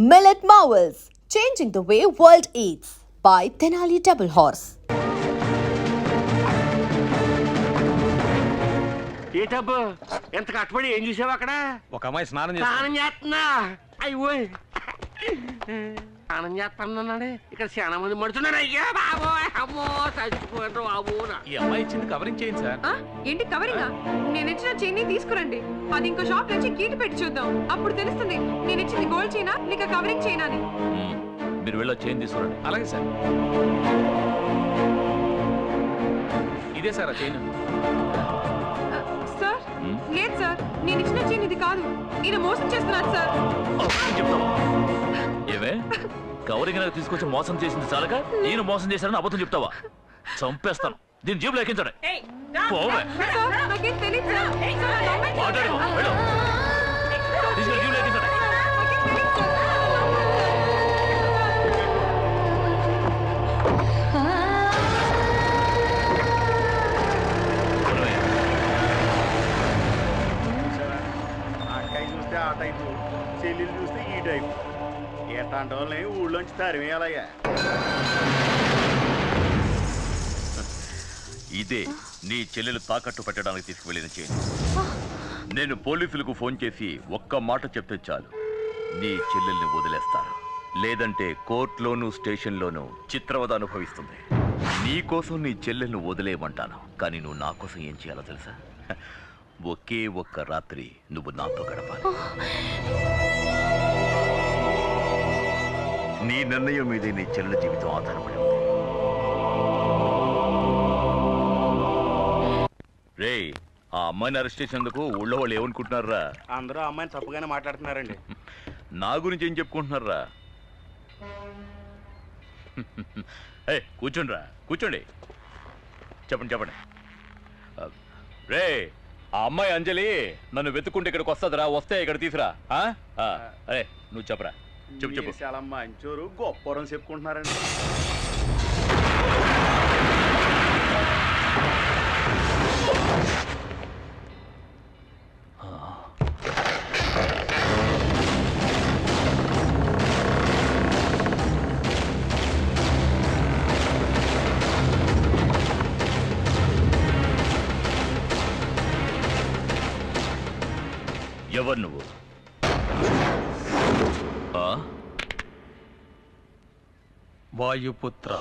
Millet Marvels, changing the way world eats by Tenali Double Horse. ఏ డబ్బు ఎంత కట్టుబడి ఏం చూసావు అక్కడ ఒక అమ్మాయి స్నానం చేస్తుంది స్నానం చేస్తున్నా అయ్యోయ్ స్నానం చేస్తున్నాడే ఇక్కడ చాలా మంది మడుతున్నాడు అయ్యా బాబో అమ్మో చచ్చిపోయారు బాబు ఈ అమ్మాయి ఇచ్చింది కవరింగ్ చేయండి సార్. ఆ? ఏంటి కవరింగా నేను ఇచ్చిన చైన్ తీసుకురండి. అది ఇంకో షాప్ నుంచి కీటి పెట్టి చూద్దాం. అప్పుడు తెలుస్తుంది నేను ఇచ్చింది గోల్డ్ చైనా లేక కవరింగ్ చైనా అని మ్మ్. మీరు వెళ్ళి చైన్ తీసుకురండి. అలాగే సార్. ఇదే సార్ ఆ చైన్ ఆ, సార్ హ్మ్? లేదు సార్ నేను ఇచ్చిన చైన్ ఇది కాదు. ఈయన మోసం చేస్తున్నాడు సార్. ఏమే? కవరింగ్ నాకు తీసుకొచ్చి మోసం చేసింది చాలక? నేను మోసం చేశానని అబద్ధం చెప్తావా? చంపేస్తాను. దీని జీబులో ఎక్కించండి. పోవే. మాట్లాడు. ఎట్లాంటి వాళ్ళని ఊళ్ళోంచి తరిమేయాలయ్యా. ఇదే నీ చెల్లెలు తాకట్టు పెట్టడానికి తీసుకువెళ్ళిన చైన్ నేను పోలీసులకు ఫోన్ చేసి ఒక్క మాట చెప్తే చాలు. నీ చెల్లెల్ని వదిలేస్తారు. లేదంటే కోర్టులోను స్టేషన్లోనూ చిత్రవద అనుభవిస్తుంది. నీ కోసం నీ చెల్లెల్ని వదిలేయమంటాను. కానీ నువ్వు నా కోసం ఏం చేయాలో తెలుసా? ఒకే ఒక్క రాత్రి నువ్వు నాతో గడపాలి. నీ నిర్ణయం మీదే నీ చెల్లెల జీవితం ఆధారపడి ఉంది. రే ఆ అమ్మాయిని అరెస్ట్ చేసినందుకు ఊళ్ళో వాళ్ళు ఏమనుకుంటున్నారా అందరూ అమ్మాయిని తప్పుగానే మాట్లాడుతున్నారండి. నా గురించి ఏం చెప్పుకుంటున్నారా ఏ కూర్చోండిరా కూర్చోండి. చెప్పండి చెప్పండి. రే ఆ అమ్మాయి అంజలి నన్ను వెతుక్కుంటే ఇక్కడికి వస్తుందిరా వస్తే ఇక్కడ తీసురా. ఆ? ఆ, అరే నువ్వు చెప్పరా. చెప్పు చెప్పు. మీరు చాలా మంచోరు గొప్పరం చెప్పుకుంటున్నారండి. వాయుపుత్ర.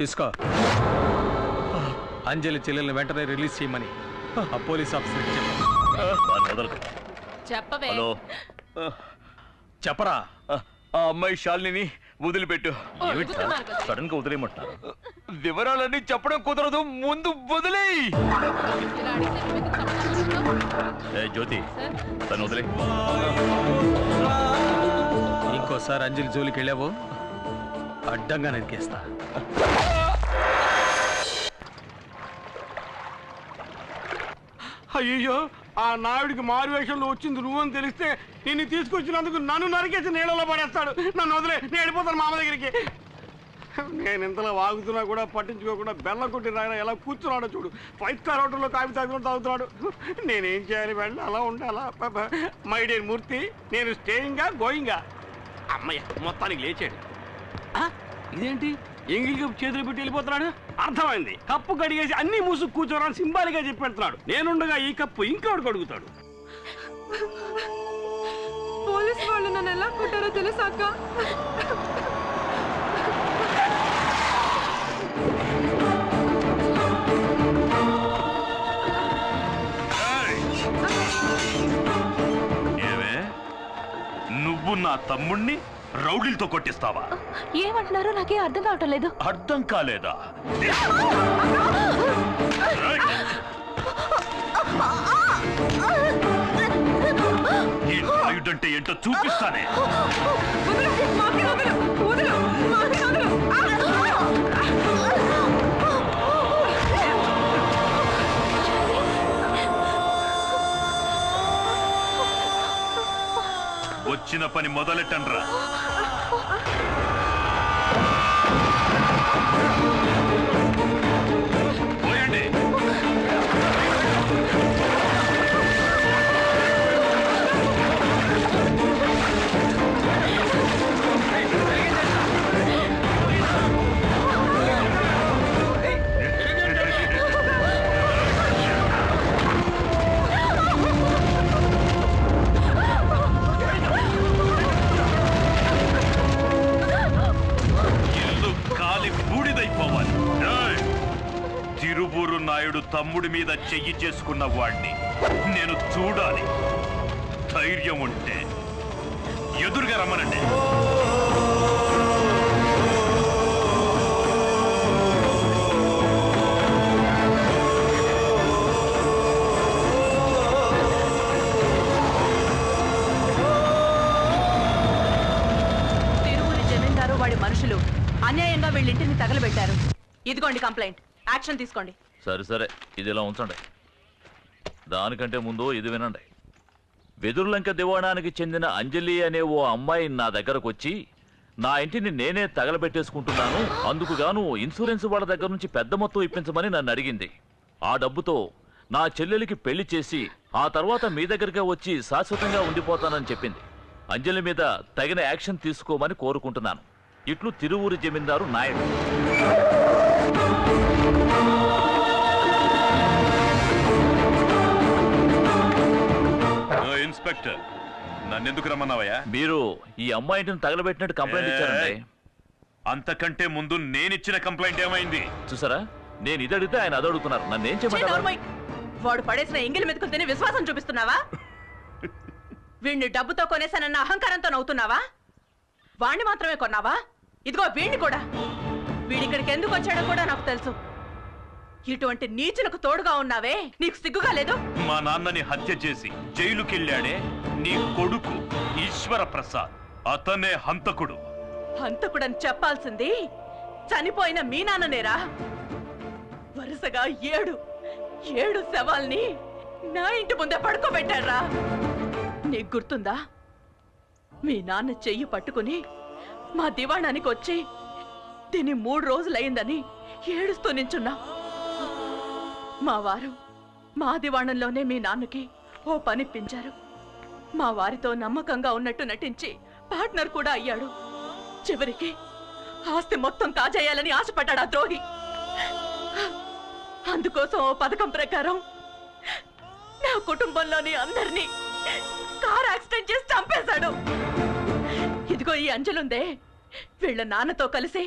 తీసుకో. అంజలి చెల్లెల్ని వెంటనే రిలీజ్ చేయమని ఆ పోలీస్ వదలకు. చెప్పవే. హలో. చెప్పరా? ఆ, అమ్మాయి శాలిని వదిలిపెట్టు. సడన్గా వదిలేయమంటున్నారు. వివరాలన్నీ చెప్పడం కుదరదు ముందు వదిలేయ్. ఏ జ్యోతి తను వదిలే. ఇంకోసారి అంజలి జోలికి వెళ్ళావు? అడ్డంగా నరికేస్తా. అయ్యో ఆ నాయుడికి మారు వేషంలో వచ్చింది నువ్వని తెలిస్తే నిన్ను తీసుకొచ్చినందుకు నన్ను నరికేసి నీళ్ళలో పడేస్తాడు. నన్ను వదిలే నేను వెళ్ళిపోతాను మామ దగ్గరికి. నేను ఇంతలో వాగుతున్నా కూడా పట్టించుకోకుండా బెల్ల కొట్టి రాయన ఎలా కూర్చున్నాడో చూడు. ఫైవ్ స్టార్ హోటల్లో కాఫీ తాగుతున్నా తాగుతున్నాడు. నేనేం చేయాలి వెళ్ళి అలా ఉండాలా మై డియర్ మూర్తి నేను స్టేయింగా గోయింగా. అమ్మయ్య మొత్తానికి లేచాడు. ఇదేంటి? ఎంగిల్ కప్పు చేతులు పెట్టి వెళ్ళిపోతున్నాడు? అర్థమైంది. కప్పు కడిగేసి అన్ని మూసుకు కూర్చోరని సింబాలిగా చెప్పి పెడుతున్నాడు నేనుండగా ఈ కప్పు ఇంకోటి అడుగుతాడు? పోలీస్ వాళ్ళు నన్ను ఎలా కొట్టారో తెలుసా అక్క? ఏమే? నువ్వు నా తమ్ముణ్ణి రౌడీలతో కొట్టిస్తావా? ఏమంటున్నారో నాకే అర్థం కావటం లేదు. అర్థం కాలేదా? ఈ నాయుడంటే ఏంటో చూపిస్తానే. వచ్చిన పని మొదలెట్టండ్రా. తమ్ముడి మీద చెయ్యి చేసుకున్న వాణ్ణి నేను చూడాలి. ధైర్యం ఉంటే ఎదురుగా రమ్మనండి. వాడి మనుషులు అన్యాయంగా వీళ్ళింటిని తగలబెట్టారు. ఇదిగోండి కంప్లైంట్. యాక్షన్ తీసుకోండి. సరే సరే. ఇది ఇలా ఉంచండి. దానికంటే ముందు ఇది వినండి. వెదురులంక దివాణానికి చెందిన అంజలి అనే ఓ అమ్మాయి నా దగ్గరకు వచ్చి నా ఇంటిని నేనే తగలబెట్టేసుకుంటున్నాను. అందుకు గాను ఇన్సూరెన్స్ వాళ్ళ దగ్గర నుంచి పెద్ద మొత్తం ఇప్పించమని నన్ను అడిగింది. ఆ డబ్బుతో నా చెల్లెలికి పెళ్ళి చేసి ఆ తర్వాత మీ దగ్గరగా వచ్చి శాశ్వతంగా ఉండిపోతానని చెప్పింది. అంజలి మీద తగిన యాక్షన్ తీసుకోమని కోరుకుంటున్నాను. ఇట్లు తిరువూరు జమీందారు నాయుడు ఇన్స్పెక్టర్ నన్నెందుకు రమ్మన్నావయ్యా? మీరు ఈ అమ్మాయింటిని తగలబెట్టినట్టు కంప్లైంట్ ఇచ్చారండి. అంతకంటే ముందు నేనిచ్చిన కంప్లైంట్ ఏమైంది? చూసారా? నేను ఇది అడిగితే ఆయన అది అడుగుతున్నారు. నన్ను ఏం నోర్మోయ్. వాడు పడేసిన ఎంగిలి మెతుకులు తిని విశ్వాసం చూపిస్తున్నావా? వీణ్ణి డబ్బుతో కొనేసానన్న అహంకారంతో నవ్వుతున్నావా? వాణ్ణి మాత్రమే కొన్నావా? ఇదిగో వీణ్ణి కూడా. వీడిక్కడికి ఎందుకు వచ్చాడో కూడా నాకు తెలుసు. ఇటువంటి నీచులకు తోడుగా ఉన్నావే? నీకు సిగ్గుగా లేదు? మా నాన్నని హత్య చేసి జైలుకెళ్ళాడే నీ కొడుకు ఈశ్వర ప్రసాద్ అతనే హంతకుడు. హంతకుడని చెప్పాల్సింది? చనిపోయిన మీ నాన్ననేరా? వరుసగా ఏడు ఏడు శవాల్ని నా ఇంటి ముందే పడుకోబెట్టాడ్రా. నీకు గుర్తుందా? మీ నాన్న చెయ్యి పట్టుకుని మా దివాణానికి వచ్చి తిని మూడు రోజులయ్యిందని ఏడుస్తూ నించున్నా. మా వారు మా దివాణంలోనే మీ నాన్నకి ఓ పనిప్పించారు మా వారితో నమ్మకంగా ఉన్నట్టు నటించి పార్ట్నర్ కూడా అయ్యాడు. చివరికి ఆస్తి మొత్తం కాజేయాలని ఆశపడ్డాడు ఆ ద్రోహి. అందుకోసం ఓ పథకం ప్రకారం నా కుటుంబంలోని అందరినీ కార్ యాక్సిడెంట్ చేసి చంపేశాడు. ఇదిగో ఈ అంజలుందే వీళ్ళ నాన్నతో కలిసి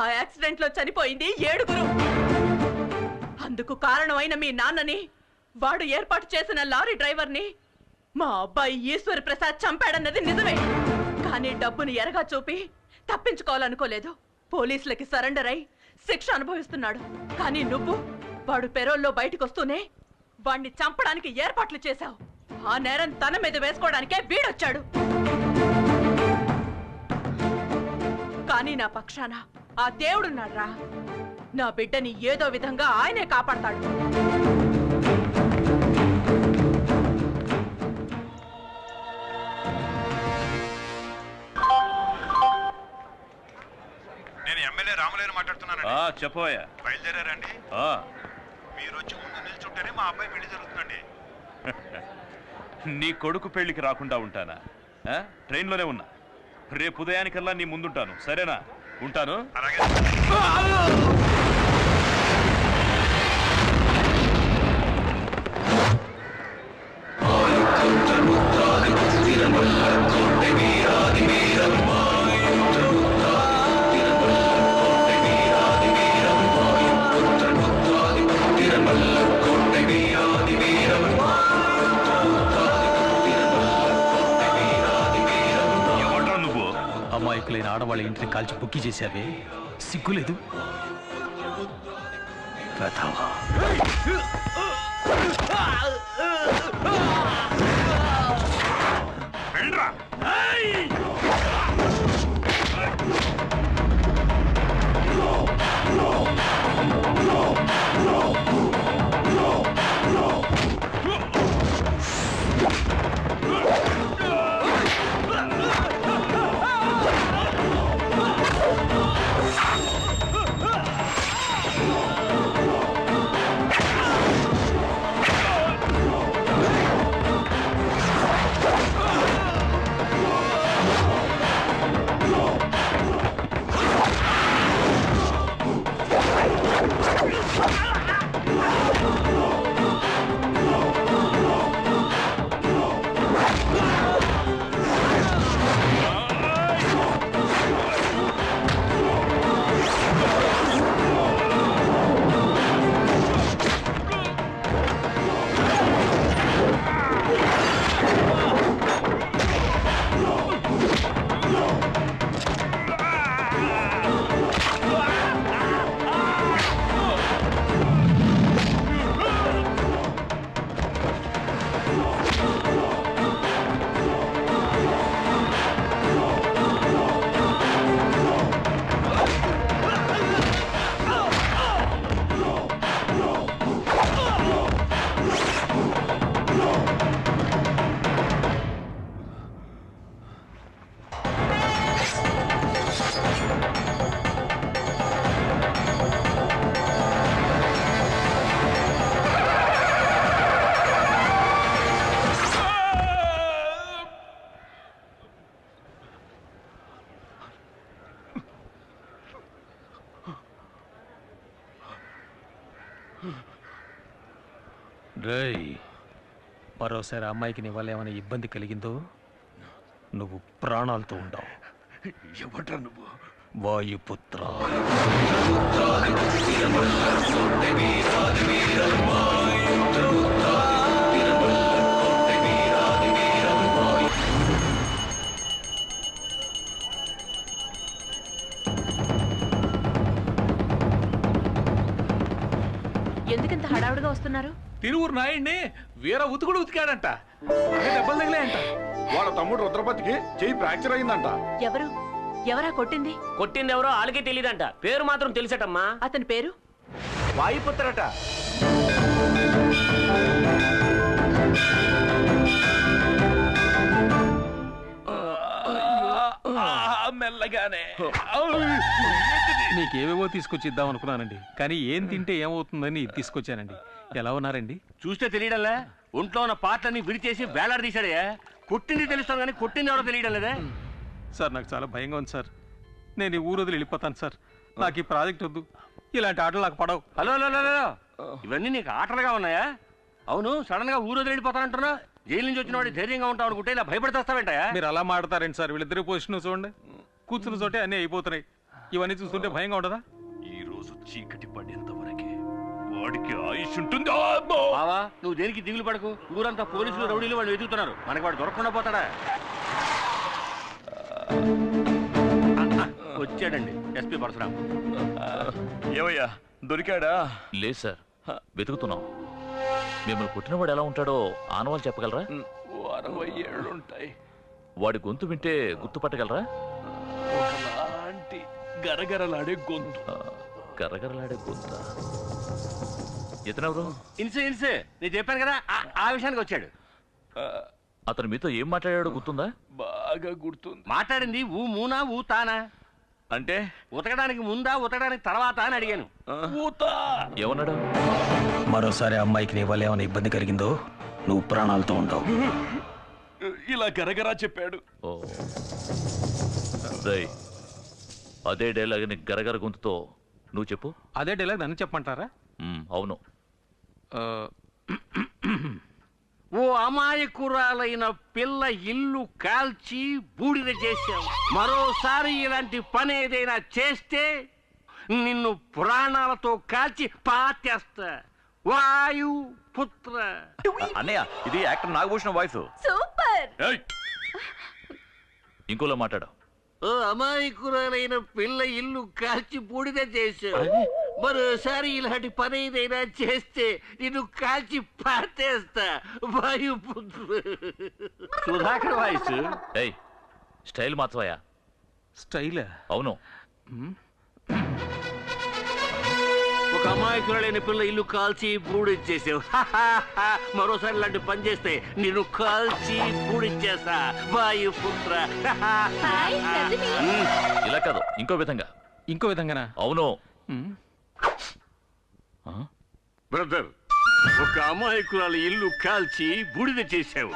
ఆ యాక్సిడెంట్లో చనిపోయింది ఏడుగురు. అందుకు కారణమైన మీ నాన్నని వాడు ఏర్పాటు చేసిన లారీ డ్రైవర్ని మా అబ్బాయి ఈశ్వర్ ప్రసాద్ చంపాడన్నది నిజమే. కానీ డబ్బును ఎరగా చూపి తప్పించుకోవాలనుకోలేదు. పోలీసులకి సరెండర్ అయి శిక్ష అనుభవిస్తున్నాడు. కానీ నువ్వు వాడు పెరోల్లో బయటకు వస్తూనే వాణ్ణి చంపడానికి ఏర్పాట్లు చేశావు. ఆ నేరం తన మీద వేసుకోవడానికే వీడొచ్చాడు. కానీ నా పక్షాన ఆ దేవుడున్నాడ్రా. నా బిడ్డని ఏదో విధంగా ఆయనే కాపాడతాడు. నేను ఎమ్మెల్యే రామలేరు మాట్లాడుతున్నాను ఆ, చెప్పవయ్యా. బయలుదేరారండి. ఆ, మీరు వచ్చి ముందు నిల్చుంటేనే మా అబ్బాయి పెళ్ళి జరుగుతుందండి. నీ కొడుకు పెళ్ళికి రాకుండా ఉంటానా? ఆ? ట్రైన్లోనే ఉన్నా. రేపు ఉదయానికల్లా నీ ముందుంటాను. సరేనా? ఉంటాను? అలాగే. కాల్చి బుక్కి చేశావే? సిగ్గులేదు? వెధవా. Ah! రేయ్. మరోసారి అమ్మాయికి నీ వల్ల ఏమైనా ఇబ్బంది కలిగిందో నువ్వు ప్రాణాలతో ఉండవు ఎవడ్రా నువ్వు? వాయుపుత్ర. ఎందుకింత హడావుడిగా వస్తున్నారు? తిరువురు నాయుడిని వీర ఉతుకుడు ఉతికాడంట. దెబ్బలు తగిలాయంట. వాళ్ళ తమ్ముడు రుద్రపతికి చెయ్యి ఫ్రాక్చర్ అయిందంట. ఎవరు? ఎవరా కొట్టింది? కొట్టింది ఎవరో వాళ్ళకే తెలియదంట పేరు మాత్రం తెలిసటమ్మా. అతని పేరు? వాయుపుత్రట. మెల్లగానే. నీకేవేవో తీసుకొచ్చి ఇద్దాం అనుకున్నానండి. కానీ ఏం తింటే ఏమవుతుందని తీసుకొచ్చానండి. ఎలా ఉన్నారండి? చూస్తే తెలియడంలే. ఒంట్లో ఉన్న పాటలన్నీ విడిచేసి వేలాడదీశాడే కొట్టింది తెలుస్తాను కానీ కొట్టింది ఎవరో తెలియడం లేదే సార్ నాకు చాలా భయంగా ఉంది సార్. నేను ఈ ఊరు వదిలి వెళ్ళిపోతాను సార్. నాకు ఈ ప్రాజెక్ట్ వద్దు. ఇలాంటి ఆటలు నాకు పడవు. హలో హలో ఇవన్నీ నీకు ఆటలుగా ఉన్నాయా? అవును సడన్గా ఊరు వదిలిపోతానంటున్నా జైలు నుంచి వచ్చిన వాడు ధైర్యంగా ఉంటావు అనుకుంటే ఇలా భయపడితేస్తావేంటయా మీరు అలా మాడతారండి సార్ వీళ్ళిద్దరి పొజిషన్ చూడండి. కూర్చున్న చోటే అన్నీ అయిపోతున్నాయి. ఇవన్నీ చూస్తుంటే భయంగా ఉండదా? ఈ రోజు చీకటి పడేంత వరకే వాడికి ఆయుష్ ఉంటుంది. అబ్బో! బావా నువ్వు దేనికి దిగులు పడకు? ఊరంతా పోలీసులు రౌడీలు వాళ్ళు వెతుకుతున్నారు. మనకి వాడు దొరకకుండా పోతాడా? వచ్చాడండి ఎస్పీ పరశురాం ఏమయ్యా దొరికాడా? లేదు సార్ వెతుకుతున్నాం. మిమ్మల్ని పుట్టినవాడు ఎలా ఉంటాడో ఆనవాళ్ళు చెప్పగలరా? అరవై ఏళ్ళుంటాయి వాడి గొంతు వింటే గుర్తుపట్టగలరా? ఒకలాంటి గరగరలాడే గొంతు. గరగరలాడే గొంత. ఇతనెవరు? ఇన్సే ఇన్సే. నేను చెప్పాను కదా ఆ- ఆ విషయానికి వచ్చాడు. అతను మీతో ఏం మాట్లాడాడో గుర్తుందా? బాగా గుర్తుంది. మాట్లాడింది ఊ మూనా ఊ తానా? అంటే? ఉతకడానికి ముందా ఉతకడానికి తర్వాత అని అడిగాను. ఏమన్నాడు మరోసారి అమ్మాయికి నీ వల్ల ఏమైనా ఇబ్బంది కలిగిందో నువ్వు ప్రాణాలతో ఉండవు ఇలా గరగరా చెప్పాడు. అదే డైలాగ్ని గరగర గొంతుతో నువ్వు చెప్పు. అదే డైలాగ్ నన్ను చెప్పమంటారా? మ్, అవును. అమాయకురాలైన పిల్ల ఇల్లు కాల్చి బూడిద చేశావు. మరోసారి ఇలాంటి పని ఏదైనా చేస్తే నిన్ను ప్రాణాలతో కాల్చి పాతేస్తా. వాయు పుత్ర. అన్నయ్య ఇది యాక్టర్ నాగభూషణ వాయిస్ సూపర్! ఇంకోలా మాట్లాడు. ఓ అమాయకురాలైన పిల్ల ఇల్లు కాల్చి బూడిద చేశావు. మరోసారి ఇలాంటి పని ఏదైనా చేస్తే నిన్ను కాల్చి పాతేస్తా. వాయు పుత్ర సుధాకర్ వాయిస్. ఏయ్ స్టైల్ మార్చవయ్యా. స్టైల్? అవును. ఒక అమాయకురాలైన పిల్ల ఇల్లు కాల్చి బూడిచ్చేసావు. మరోసారి ఇలాంటి పని చేస్తే నిన్ను కాల్చి బూడిచ్చేస్తా. వాయుపుత్ర ఇలా కాదు ఇంకో విధంగా. ఇంకో విధంగానా? అవును. బ్రదర్ ఒక అమాయకురాలు ఇల్లు కాల్చి బూడిద చేశావు!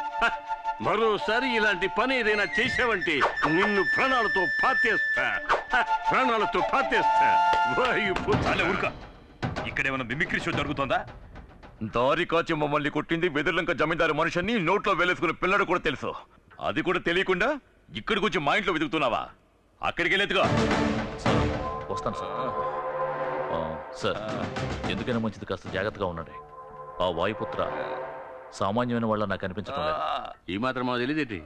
మరోసారి ఇలాంటి పని ఏదైనా చేశావంటే నిన్ను ప్రాణాలతో పాతేస్తా! ప్రాణాలతో పాతేస్తా. ఊరుక. ఇక్కడేమైనా మిమిక్రీ షో జరుగుతోందా? దారి కాచి మమ్మల్ని కొట్టింది వెదుర్లంక జమీందారు మనుషుని నోట్లో వేలేసుకున్న పిల్లడు కూడా తెలుసు. అది కూడా తెలియకుండా ఇక్కడికి వచ్చి మా ఇంట్లో వెతుకుతున్నావా? అక్కడికి వెళ్ళేదిగా వస్తాను సార్. సార్ ఎందుకైనా మంచిది కాస్త జాగ్రత్తగా ఉండండి. ఆ వాయుపుత్ర సామాన్యమైన వాళ్ళ నాకు అనిపించడం లేదు. ఈ మాత్రం తెలియదేటి